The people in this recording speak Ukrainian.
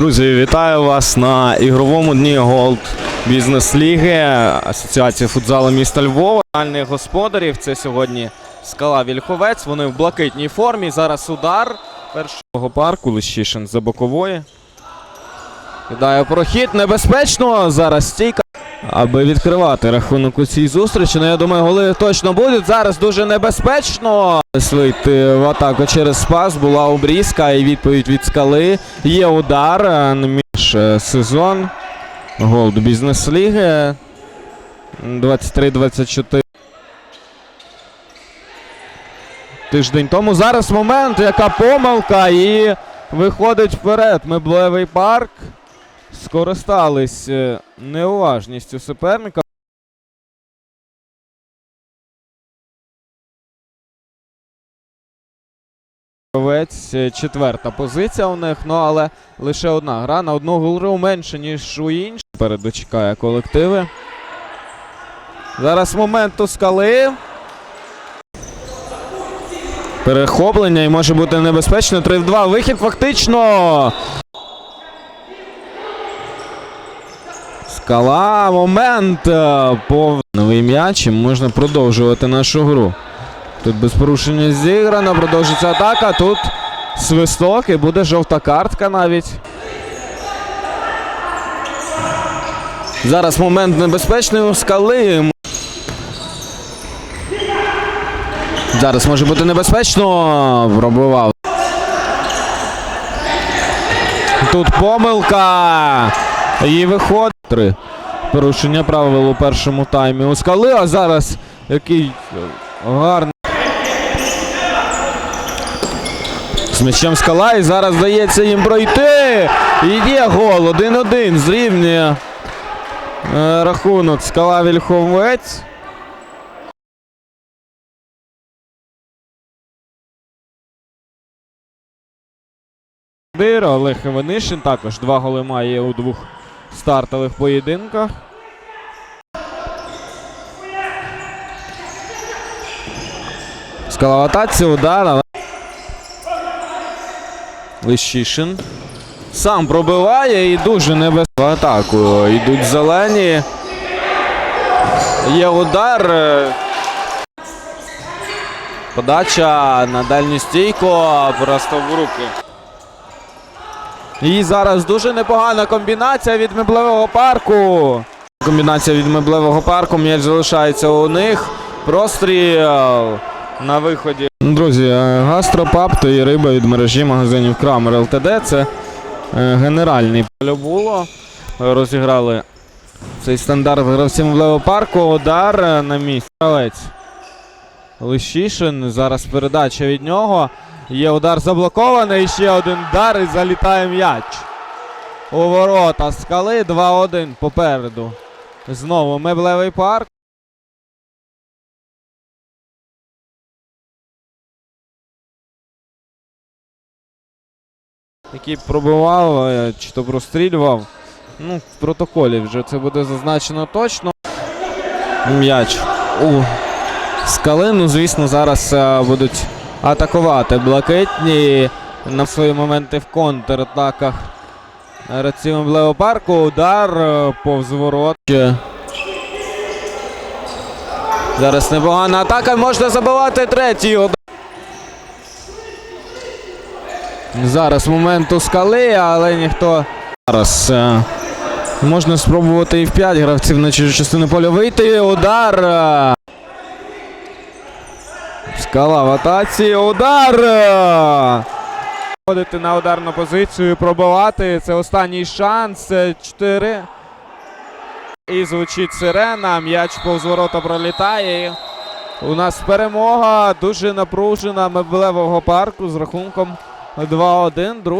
Друзі, вітаю вас на ігровому дні Голд Бізнес Ліги Асоціації футзалу міста Львова. Реальних господарів це сьогодні скала Вільховець. Вони в блакитній формі. Зараз удар першого парку Лещишин за бокової. Кидає прохід небезпечно. Зараз стійка. Аби відкривати рахунок у цій зустрічі. Ну, я думаю, голи точно будуть. Зараз дуже небезпечно. Вийти в атаку через спас. Була обрізка і відповідь від скали. Є удар. Між е, сезон. Голд бізнес ліги. 23-24. Тиждень тому. Зараз момент, яка помилка, і виходить вперед. Меблевий парк. Скористались е, неуважністю суперника. Е, четверта позиція у них, ну але лише одна гра на одну гру менше, ніж у інших. Переду чекає колективи. Зараз момент у скали. Перехоплення і може бути небезпечно. 3 в 2. Вихід фактично. Скала. Момент. е, По новий м'яч. і Можна продовжувати нашу гру. Тут без порушення зіграно. Продовжиться атака. Тут свисток і буде жовта картка навіть. Зараз момент небезпечний у скали. Зараз може бути небезпечно. Пробивав. Тут помилка. І виходить. Три. Порушення правил у першому таймі у скали. А зараз який гарний. З м'ячем скала і зараз дається їм пройти. І є гол. 1-1 зрівнює е, рахунок скала Вільховець. Олег Іванишин також два голи має у двох стартових поєдинках. Скала в атаці, удар, але Лищишин. Сам пробиває і дуже небезпечно атаку. Йдуть зелені. Є удар. Подача на дальню стійку, просто в руки. І зараз дуже непогана комбінація від меблевого парку. Комбінація від меблевого парку. М'яч залишається у них. Простріл на виході. Друзі, е, гастропап то і риба від мережі магазинів Крамер ЛТД. Це е, генеральний поле було. Е, Розіграли цей стандарт гравців меблевого парку. Удар е, на місці. Лищишин. Зараз передача від нього. Є удар заблокований. Ще один удар і залітає м'яч. У ворота скали 2-1 попереду. Знову меблевий парк. Який пробивав е, чи то прострілював. Ну, в протоколі вже це буде зазначено точно. М'яч у скали. Ну, звісно, зараз е, будуть атакувати блакитні на свої моменти в контратаках. Гравці меблевого парку. Удар е, повз ворот. Зараз непогана атака. Можна забивати третій удар. Зараз момент у скали, але ніхто. Зараз е, можна спробувати і в 5 гравців на чужу частину поля вийти. Удар. Скала в атаці. Удар. Ходити на ударну позицію, пробивати. Це останній шанс. Чотири. І звучить сирена. М'яч повз ворота пролітає. У нас перемога дуже напружена меблевого парку з рахунком 2-1. Друг-